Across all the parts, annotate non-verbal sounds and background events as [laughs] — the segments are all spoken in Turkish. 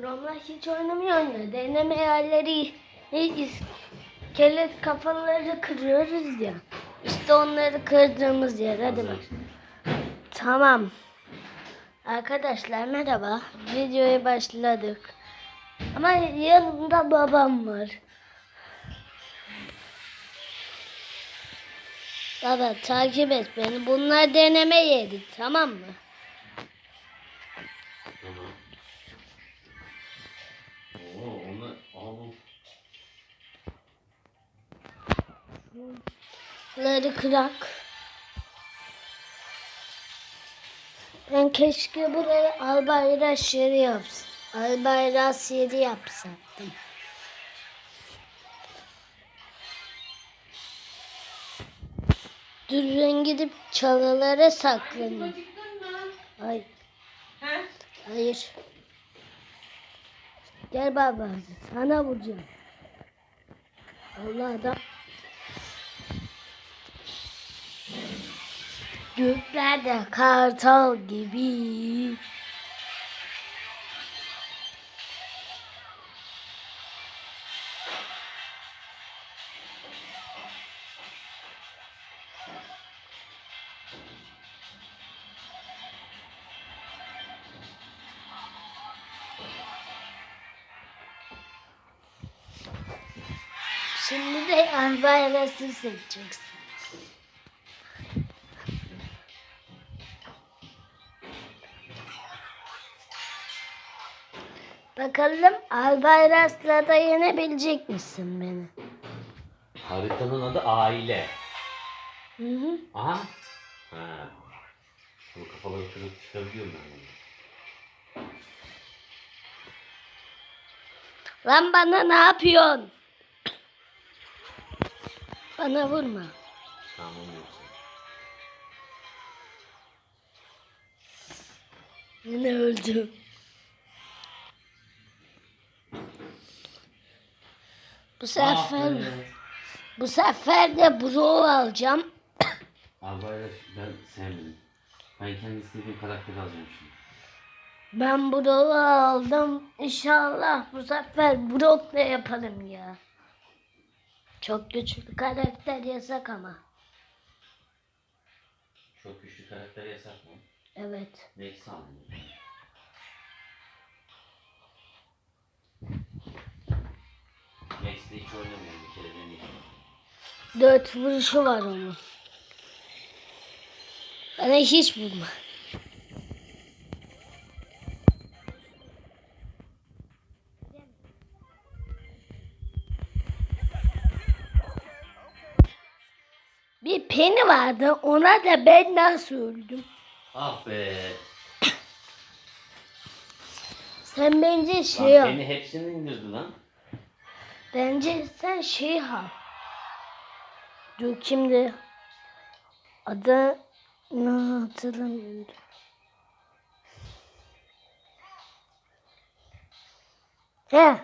Chrome'la hiç oynamıyorum ya. Deneme yerleri iskelet kafaları kırıyoruz ya. İşte onları kırdığımız yer. Hadi bak. Tamam. Arkadaşlar merhaba. Videoya başladık. Ama yanımda babam var. Baba takip et beni. Bunlar deneme yeri tamam mı? Ları kırak. Ben keşke buraya Albayrak yeri yapsam. Albayrak yeri yapsaktım. Dur ben gidip çalılara saklanayım. Ay, hayır. Gel baba sana vuracağım. Allah adam. Göklerde kartal gibi. Şimdi de Albayras'ı seçeceksin. Bakalım Albayras'la da yenebilecek misin beni? Haritanın adı aile. Hı hı. Aha. Ha. Bu kafaları kırıp çıkabiliyorum ben bunu. Lan bana ne yapıyorsun? Bana vurma. Tamam yoksa. Yine öldüm. Bu sefer bu sefer de bro alacağım. [coughs] Albayrak ben sevmedim. Ben kendi istediğim karakteri alacağım şimdi. Ben Brock'u aldım. İnşallah bu sefer Brock'la yaparım ya. Çok güçlü karakter yasak ama. Çok güçlü karakter yasak mı? Evet. Nex aldım. Nex'le hiç oynamıyorum bir kere deneyeceğim. Dört vuruşu var onun. Bana hiç vurma. Bir peni vardı. Ona da ben nasıl öldüm? Ah be. Sen bence Lan şey al. beni hepsini indirdi lan. Bence sen şey al. Dur kimdi? Adı ne hatırlamıyorum. He.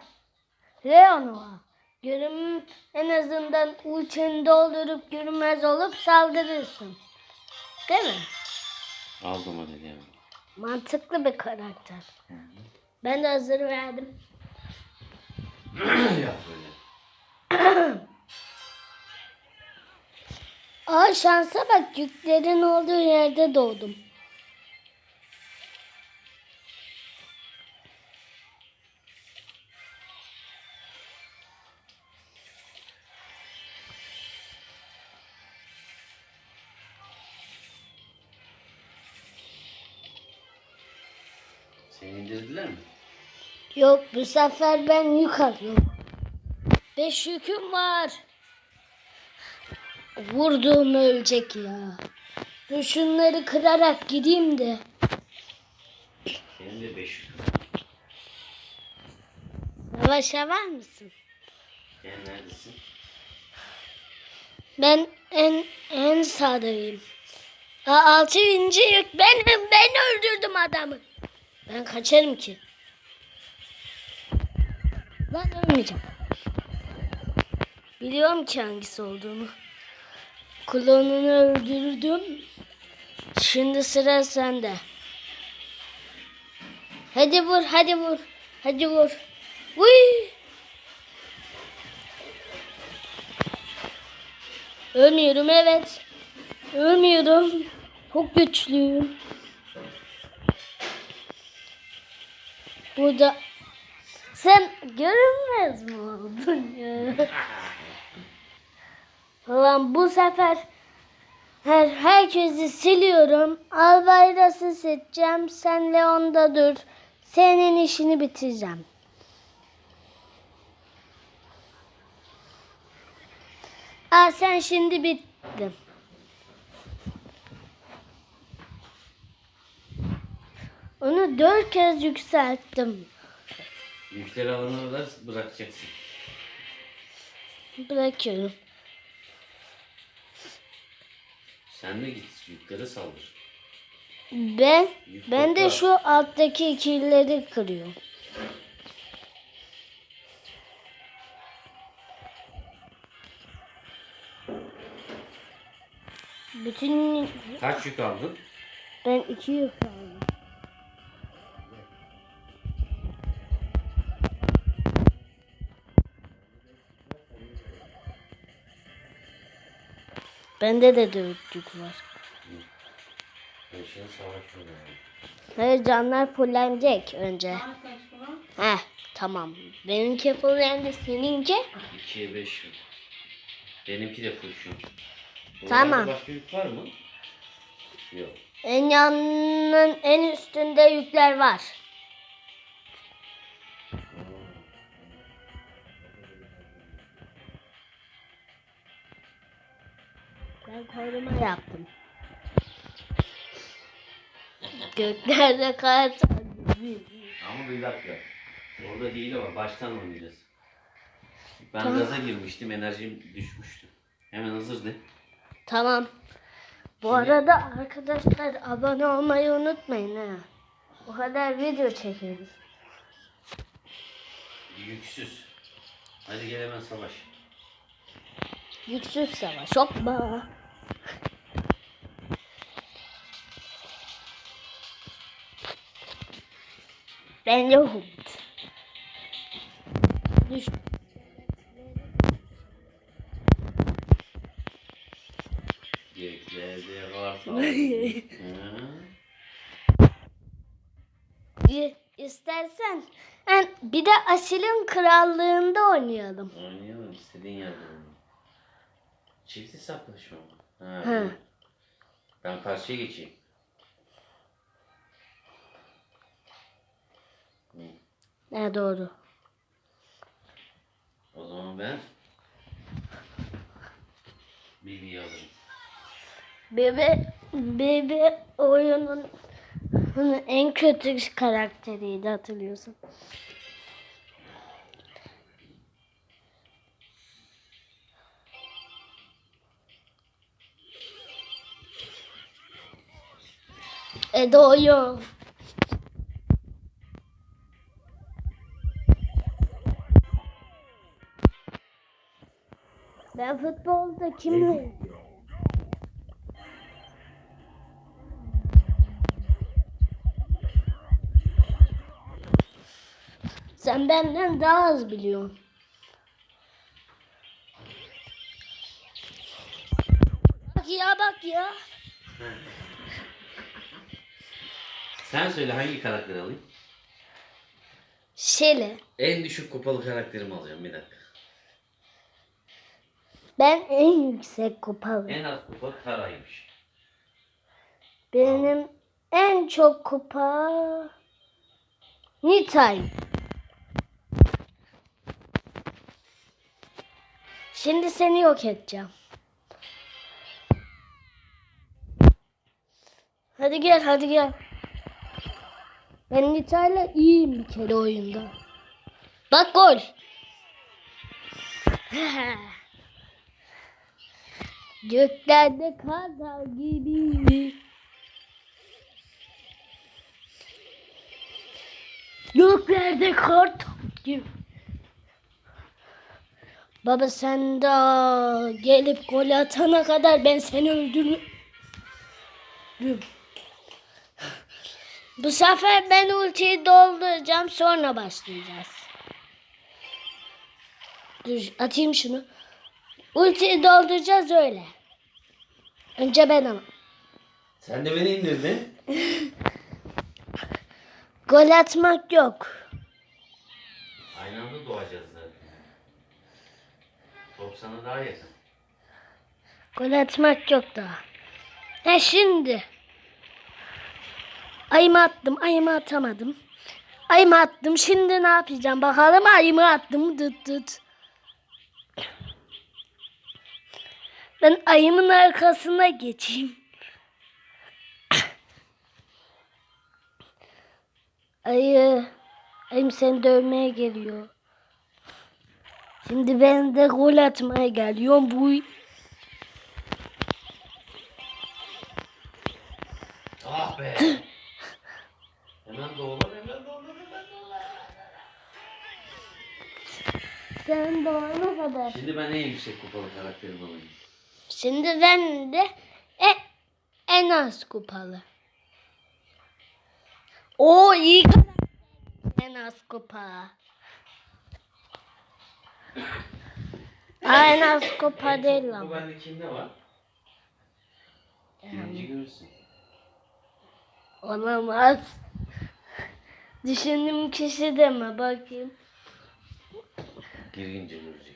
Leonova. Görün en azından uçunu doldurup görünmez olup saldırırsın. Değil mi? Aldım hadi yani. Mantıklı bir karakter. Ben de hazır verdim. Yap. Aa şansa bak yüklerin olduğu yerde doğdum. Yok bu sefer ben yük alıyorum. Beş yüküm var. Vurduğum ölecek ya. Dur şunları kırarak gideyim de. Senin de 5 Savaşa var mısın? Sen neredesin? Ben en en sağdayım. Aa, altıncı yük benim. Ben öldürdüm adamı. Ben kaçarım ki. Lan ölmeyeceğim. Biliyorum ki hangisi olduğunu. Klonunu öldürdüm. Şimdi sıra sende. Hadi vur, hadi vur. Hadi vur. Uy. Ölmüyorum evet. Ölmüyorum. Çok güçlüyüm. Burada sen görünmez mi oldun ya? [laughs] Ulan bu sefer her herkesi siliyorum. Albayras'ı seçeceğim. Sen Leon'da dur. Senin işini bitireceğim. Aa sen şimdi bittin. Onu dört kez yükselttim. Yükleri alana kadar bırakacaksın. Bırakıyorum. Sen de git yükleri saldır. Ben Yük ben de şu alttaki ikilileri kırıyorum. Bütün Kaç yük aldın? ben iki yük aldım. Bende de dört yük var. Hayır canlar fullenecek önce. Heh tamam. Benimki fullendi seninki. 2'ye 5 yük. Benimki de full şu. Tamam. Başka yük var mı? Yok. En yanının en üstünde yükler var. Göklerde kar Ama bir dakika. Orada değil ama baştan oynayacağız. Ben Tamam. gaza girmiştim, enerjim düşmüştü. Hemen hazır de. Tamam. Bu Şimdi- arada arkadaşlar abone olmayı unutmayın ha. O kadar video çekeriz. Yüksüz. Hadi gel hemen savaş. Yüksüz savaş. Hoppa. Ben yokum. Düş. Göklerde var falan. Hı? Y- İstersen yani bir de Asil'in krallığında oynayalım. Oynayalım istediğin yerde. Çift hesaplaşma mı? Ha, dur. Ben karşıya geçeyim. Ne doğru. O zaman ben Bibi'yi alırım. Bebe, bebe oyunun en kötü karakteriydi hatırlıyorsun. E doğuyor. Ben futbolda kimle? Sen benden daha az biliyorsun. Bak ya bak ya. Sen söyle hangi karakteri alayım? Şele. En düşük kupalı karakterimi alacağım bir dakika. Ben en yüksek kupalı. En az kupa Tara'ymış. Benim en çok kupa Nitay. Şimdi seni yok edeceğim. Hadi gel hadi gel. Ben Nitay'la iyiyim bir kere oyunda. Bak gol. [laughs] Göklerde kartal gibi. Göklerde kartal gibi. Baba sen daha gelip gol atana kadar ben seni öldürürüm. Bu sefer ben ultiyi dolduracağım sonra başlayacağız. Dur atayım şunu. Ultiyi dolduracağız öyle. Önce ben ama. Sen de beni indirdin. [laughs] Gol atmak yok. Aynı anda doğacağız zaten. Top sana daha yakın. Gol atmak yok daha. Ha şimdi. Ayımı attım, ayımı atamadım. Ayımı attım, şimdi ne yapacağım bakalım ayımı attım, dıt dıt. Ben ayımın arkasına geçeyim. Ayı, ayım seni dövmeye geliyor. Şimdi ben de gol atmaya geliyorum. Bu Ah be. hemen doğular hemen doğular hemen doğular. Sen doğana kadar. Şimdi ben en yüksek kupalı karakterim alayım. Şimdi ben de e, en az kupalı. O iyi. En az kupa. Aa, en az kupa değil Bu ama. bende kimde var? Birinci görürsün. Olamaz. Düşündüğüm kişi de mi? Bakayım. Girince göreceksin.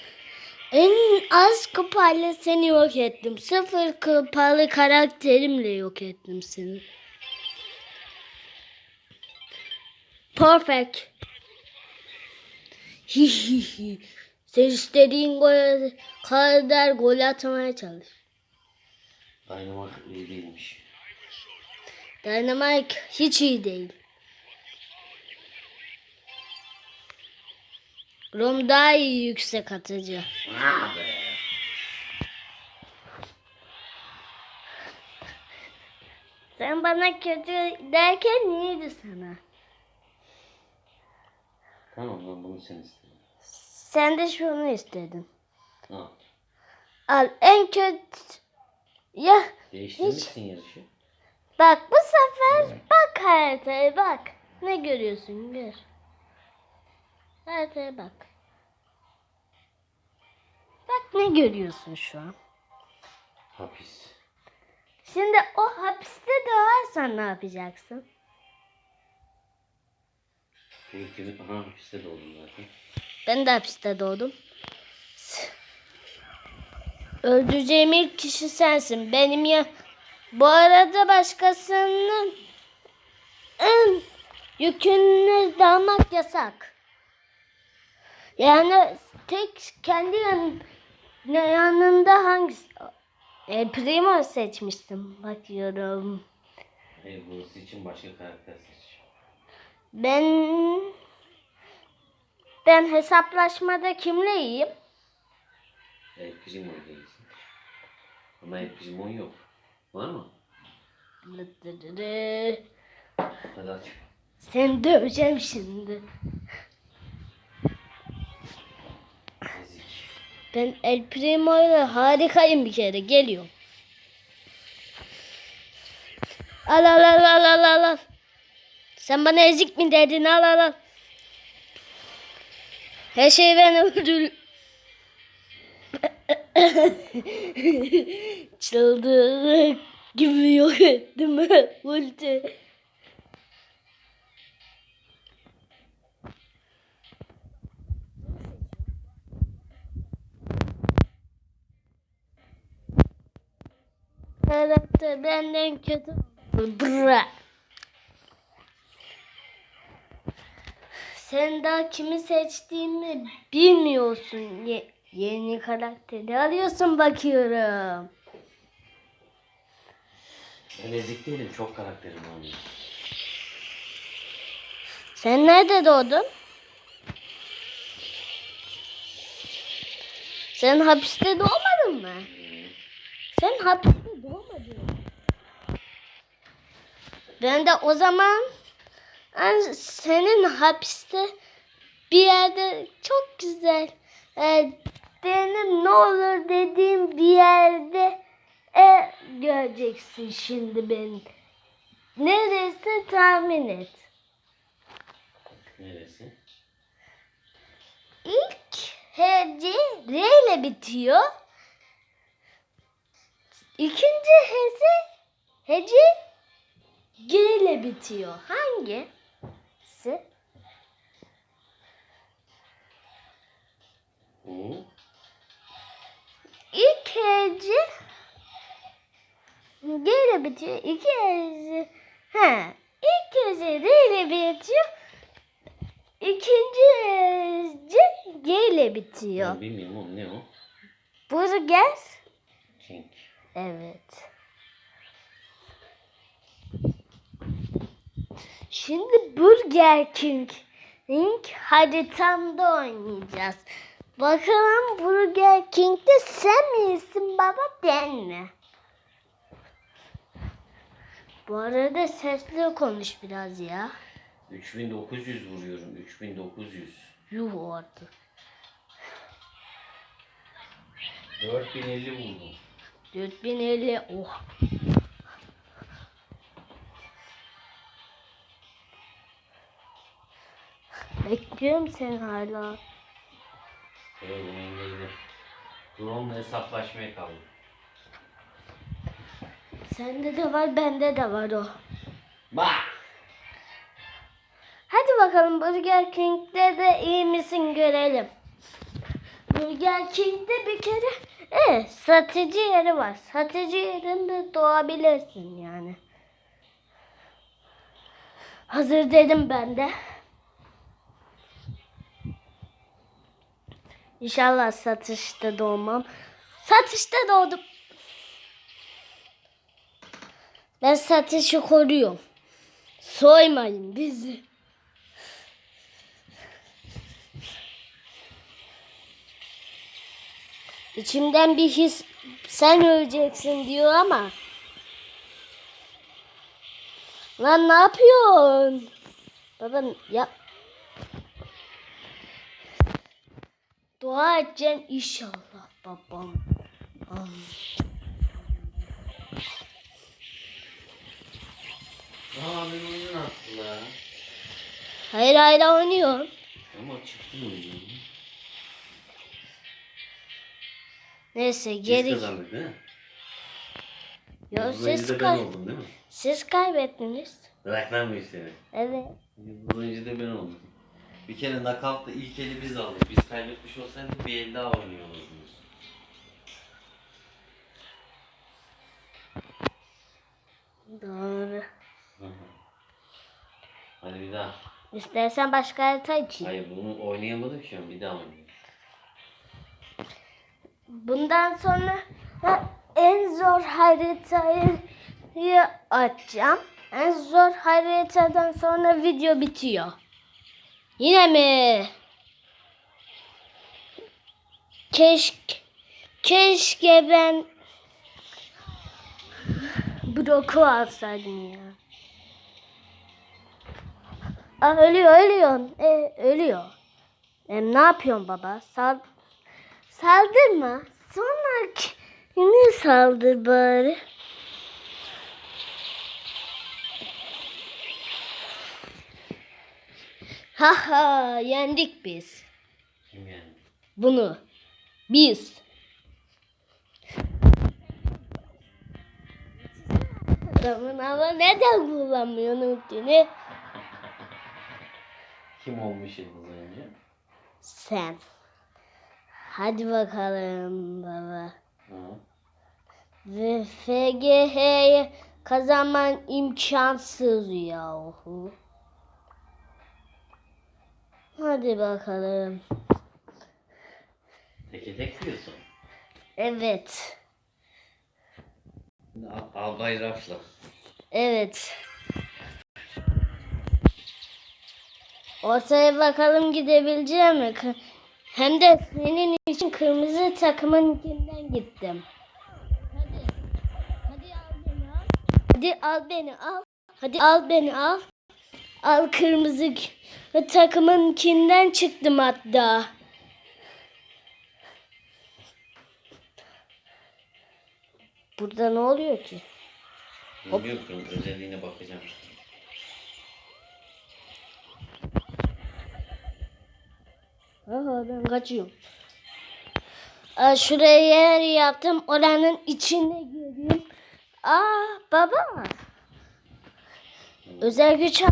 en az kupayla seni yok ettim. Sıfır kupalı karakterimle yok ettim seni. Perfect. [laughs] Sen istediğin gol kadar gol atmaya çalış. Dynamite iyi değilmiş. Dynamite hiç iyi değil. Rom daha iyi yüksek atıcı. Sen bana kötü derken neydi sana? Tamam lan bunu sen istedin. Sen de şunu istedin. Al. Al en kötü. Ya Değiştirmişsin yarışı. bak bu sefer bak haritaya bak. Ne görüyorsun gör. Haritaya bak. Bak ne görüyorsun şu an. Hapis. Şimdi o hapiste doğarsan ne yapacaksın? İkimiz aha hapiste doğdum zaten. Ben de hapiste doğdum. Öldüreceğim ilk kişi sensin. Benim ya... Bu arada başkasının ın, yükünü dalmak yasak. Yani tek kendi yan, yanında hangisi? E, Primo seçmiştim. Bakıyorum. Hayır burası için başka karakter seç. Ben ben hesaplaşmada kimle iyiyim? El Primo değilsin. Ama El Primo yok. Var mı? Hadi aç. Seni döveceğim şimdi. Ben El Primo ile harikayım bir kere. Geliyor. Al al al al al al al. Sen bana ezik mi dedin? Al al al. Her şeyi ben öldür. [laughs] Çıldırdık gibi yok ettim [laughs] ulti. Karakter benden kötü. Bra. Sen daha kimi seçtiğimi bilmiyorsun. Ye- yeni karakteri arıyorsun bakıyorum. Ben ezik değilim. Çok karakterim var. Sen nerede doğdun? Sen hapiste doğmadın mı? Sen hapiste doğmadın? Ben de o zaman ben senin hapiste bir yerde çok güzel e, benim ne olur dediğim bir yerde e, göreceksin şimdi beni. Neresi tahmin et. Neresi? İlk hece R ile bitiyor. İkinci hece hece G ile bitiyor. Hangisi? Hı? İlk hece G ile bitiyor. İki hece ha ilk hece R ile bitiyor. İkinci hece G ile bitiyor. Ben bilmiyorum oğlum ne o? Burger. King. Evet. Şimdi Burger King King haritamda oynayacağız. Bakalım Burger King'de sen misin baba ben mi? Bu arada sesli konuş biraz ya. 3900 vuruyorum. 3900. Yuh orada. 4050 vurdum. 4050 oh. Bekliyorum seni hala. Evet engelledim. Drone'la hesaplaşmaya kaldım. Sende de var bende de var o. Bak! Hadi bakalım Burger King'de de iyi misin görelim. Burger King'de bir kere e, satıcı yeri var. Satıcı yerinde doğabilirsin yani. Hazır dedim ben de. İnşallah satışta doğmam. Satışta doğdum. Ben satışı koruyorum. Soymayın bizi. İçimden bir his sen öleceksin diyor ama. Lan ne yapıyorsun? Baba ya. Dua edeceksin inşallah babam. Am. Aa ben oyunu attı la. Hayır hayır oynuyorum. Ama çıktı oyunu. Neyse Biz geri. kazandık değil mi? Yo, siz, ben kay oldum değil mi? siz kaybettiniz. Bırak lan bu işleri. Evet. Yıldızıncı da ben oldum. Bir kere knockout'ta ilk eli biz aldık. Biz kaybetmiş olsaydık bir el daha oynuyor olurdunuz. Doğru. Hı hı. Hadi bir daha. İstersen başka harita için. Hayır bunu oynayamadık şu an. Bir daha oynayalım. Bundan sonra en zor haritayı açacağım. En zor haritadan sonra video bitiyor. Yine mi? Keşke keşke ben bloku alsaydım ya. Aa, ölüyor ölüyor. E, ölüyor. E, ne yapıyorsun baba? Sal Saldırma. Sonra yine saldır bari. Ha ha yendik biz. Kim yani? Bunu. Biz. Adamın ama neden kullanmıyorsun ultini? Kim olmuş yıldız önce? Sen. Hadi bakalım baba. Hı. Ve FGH'ye kazanman imkansız yahu. Hadi bakalım. Teke tek diyorsun. Evet. Al, Albay Raf'la. Evet. Ortaya bakalım gidebileceğim mi? Hem de senin için kırmızı takımın içinden gittim. Hadi. Hadi al beni al. Hadi al beni al. Hadi al beni al. Al kırmızı k- takımınkinden çıktım hatta. Burada ne oluyor ki? Bilmiyorum özelliğine bakacağım. Aha ben kaçıyorum. Şuraya yer yaptım. Oranın içine gireyim. Aa baba. Özel güç al.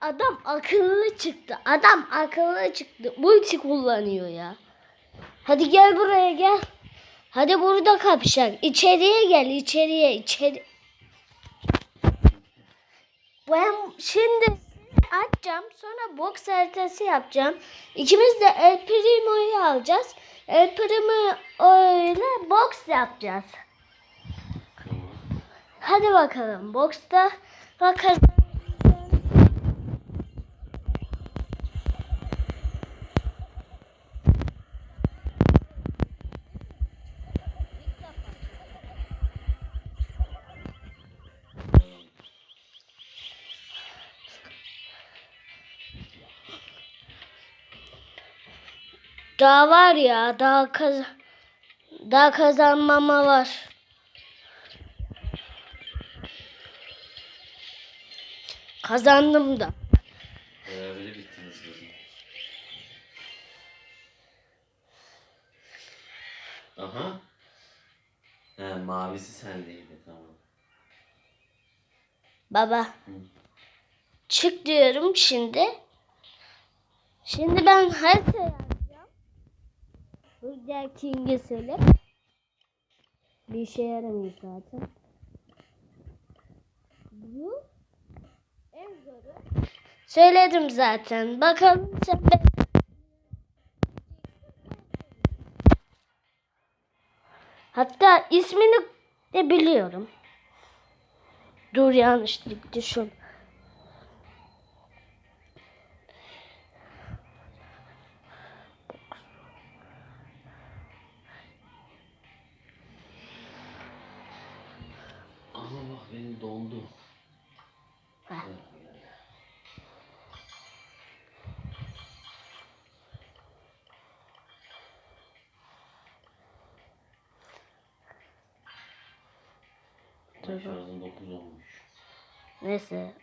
Adam akıllı çıktı. Adam akıllı çıktı. Multi kullanıyor ya. Hadi gel buraya gel. Hadi burada kapışak. İçeriye gel içeriye içeri. Ben şimdi açacağım sonra boks haritası yapacağım. İkimiz de El Primo'yu alacağız. El Primo ile boks yapacağız. Hadi bakalım boksta bakalım. Daha var ya daha kaz daha kazanmama var. Kazandım da. Berabere bittiniz kızım. Aha. He, mavisi sendeydi tamam. Baba. Çık diyorum şimdi. Şimdi ben harita yazacağım. Burada King'e söyle. Bir işe yaramıyor zaten. Bu en zoru. Söyledim zaten. Bakalım sen ben... Hatta ismini de biliyorum. Dur yanlışlık düşün. Neyse.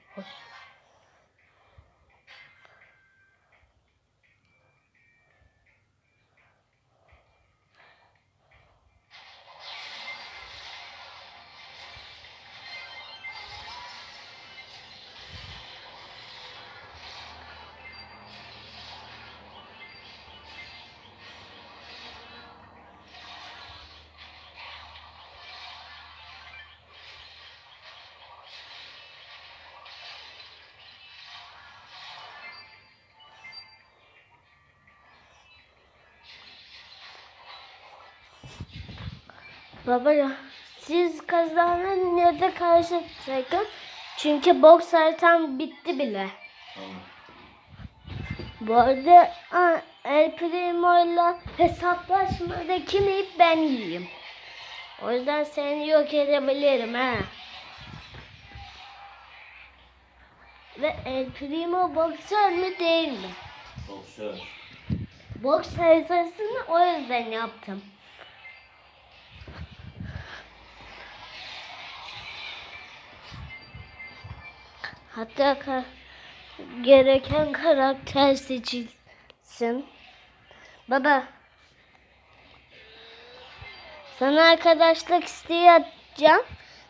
Baba ya siz kazanın ya da karşı takım. Çünkü boks haritam bitti bile. Tamam. Bu arada aa, El Primo'yla hesaplaşmada kim yiyip ben yiyeyim. O yüzden seni yok edebilirim ha. Ve El Primo boksör mü değil mi? Boksör. Boks haritasını o yüzden yaptım. Hatta ka- gereken karakter seçilsin. Baba. Sana arkadaşlık isteyeceğim.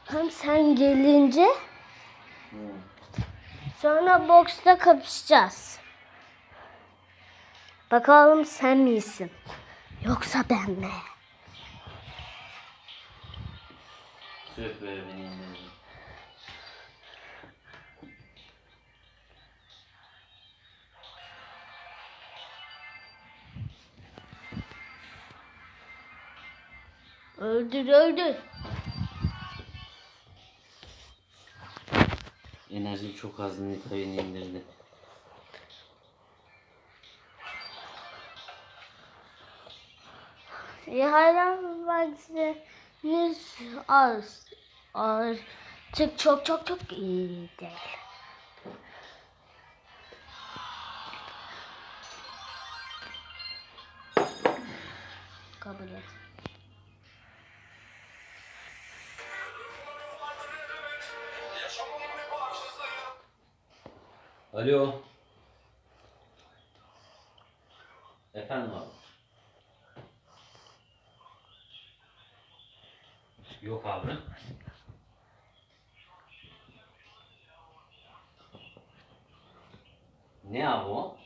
Hem sen gelince sonra boksta kapışacağız. Bakalım sen misin? Yoksa ben mi? Söz ver Öldür öldür. Enerjim çok az Nita'yı indirdi. Ya hayran vaksiniz az. Artık çok çok çok iyi değil. Kabul et. Alo. Efendim abi. Yok abi. Ne abi o?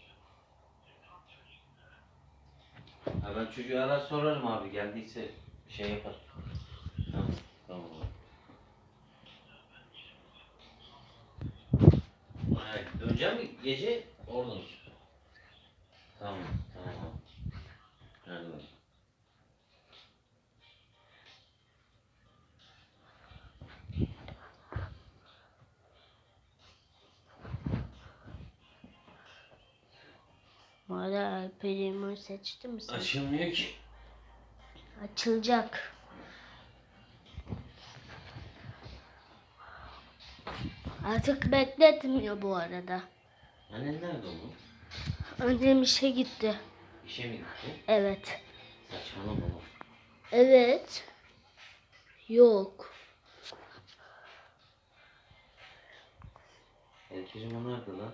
Ha ben çocuğu arar sorarım abi geldiyse şey yapar. Tamam tamam abi. Hayır, döneceğim mi? Gece orada mısın? Tamam, tamam. Bu arada Alper'imi seçtin mi sen? Açılmıyor ki. Açılacak. Artık bekletmiyor bu arada. Annen nerede oğlum? Annem işe gitti. İşe mi gitti? Evet. Saçmalama oğlum. Evet. Yok. Herkesin o nerede lan?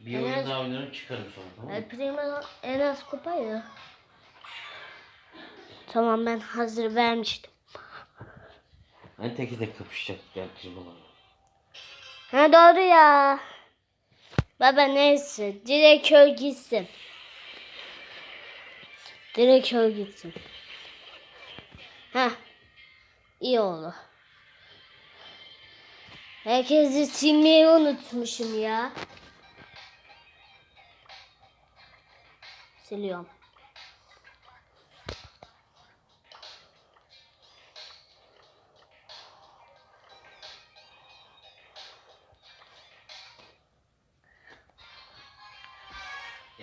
Bir Enes- oyun daha oynarım çıkarım sonra tamam mı? Alper'imi en az kupa ya. Tamam ben hazır vermiştim. Hani teki tek kapışacak herkesin bana. Ha doğru ya. Baba neyse. Direkt öl gitsin. Direkt öl gitsin. Ha. iyi oldu. Herkesi silmeyi unutmuşum ya. Siliyorum.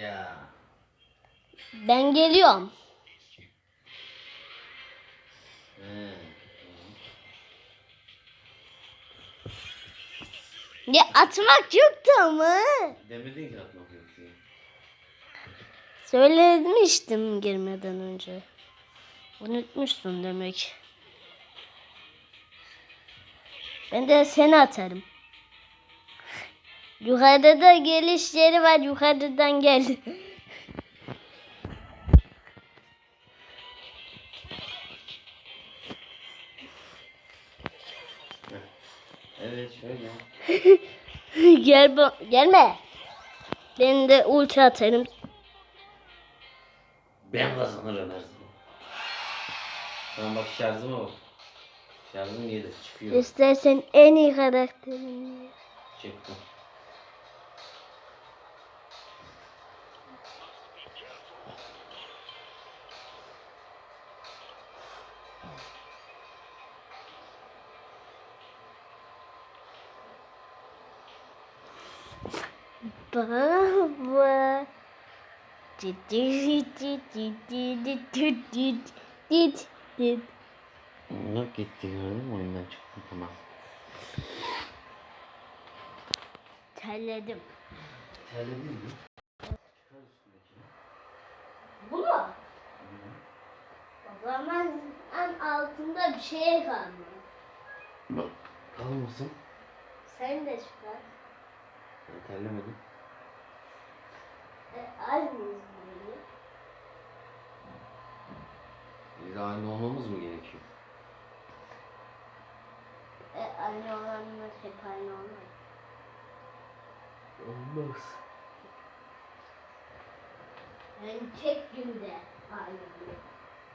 Ya. Ben geliyorum. Ya atmak yoktu ama. Demedin ki atmak yok diye. Söylemiştim girmeden önce. Unutmuşsun demek. Ben de seni atarım. Yukarıda da geliş yeri var. Yukarıdan gel. Evet şöyle. [laughs] gel ba- gelme. Ben de ulti atarım. Ben kazanırım her zaman. Tamam bak şarjıma bak. Şarjım 7 çıkıyor. İstersen en iyi karakterini. Çıktı. Baba. Dit dit dit dit dit dit dit dit dit. Bak gitti gördün mü? Oyundan çıktım tamam. Terledim. Terledin mi? Bunu? O zaman en altında bir şey kalmadı. Bak. Kalmasın. Sen de çıkar. Ben terlemedim. Böyle. İlla aynı olmamız mı gerekiyor? E, aynı olanlar hep aynı olmaz. Olmaz. Yani tek günde aynı.